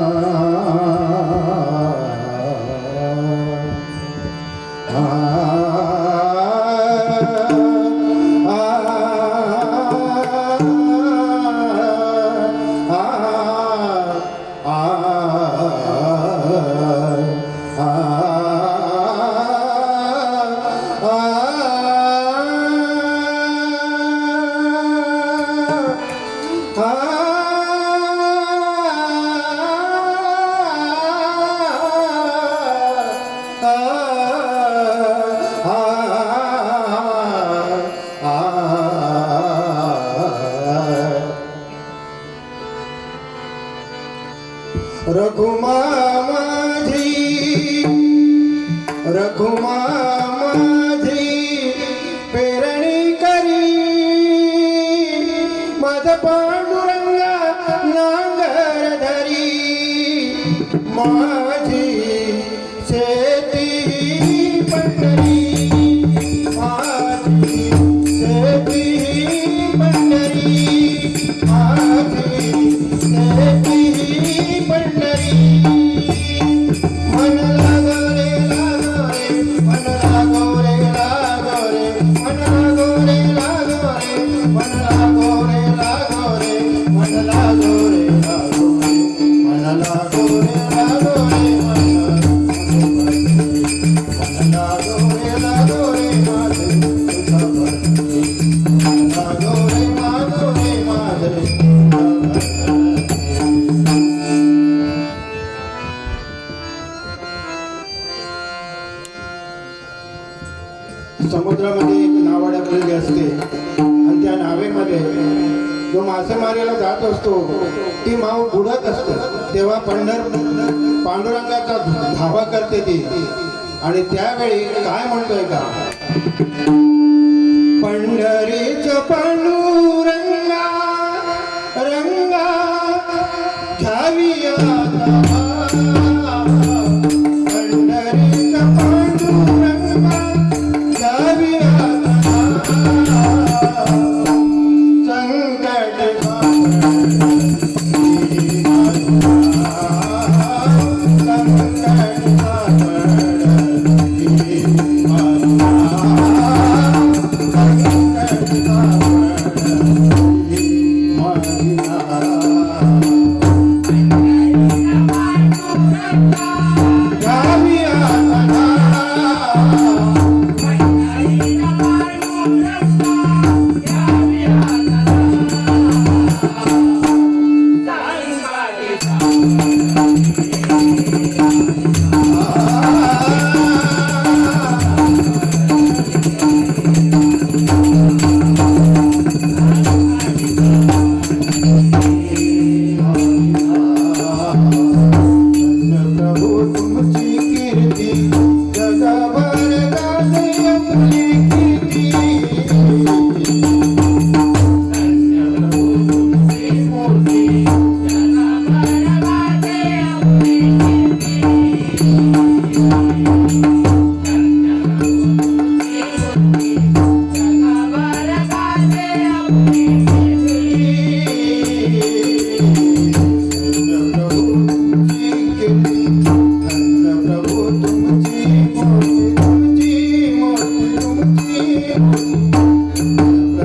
Uh... रघुमामाधी रघुमामाधी पेरणी करी मदपा मारेला जात असतो ती माव बुडत असते. तेव्हा पंढर पांडुरंगाचा धावा करते ती. आणि त्यावेळी काय म्हणतोय का? पंढरीच पांडुरंगा रंगा घ्यावी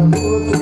amor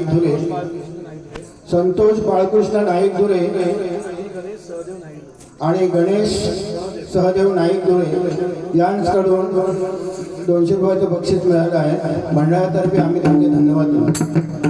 नाईक धुरे. संतोष बाळकृष्ण नाईक धुरे. आणि गणेश सहदेव नाईक धुरे. यांकडून दोनशे रुपयाचं बक्षीस मिळालं आहे. मंडळातर्फे आम्ही त्यांचे धन्यवाद देऊ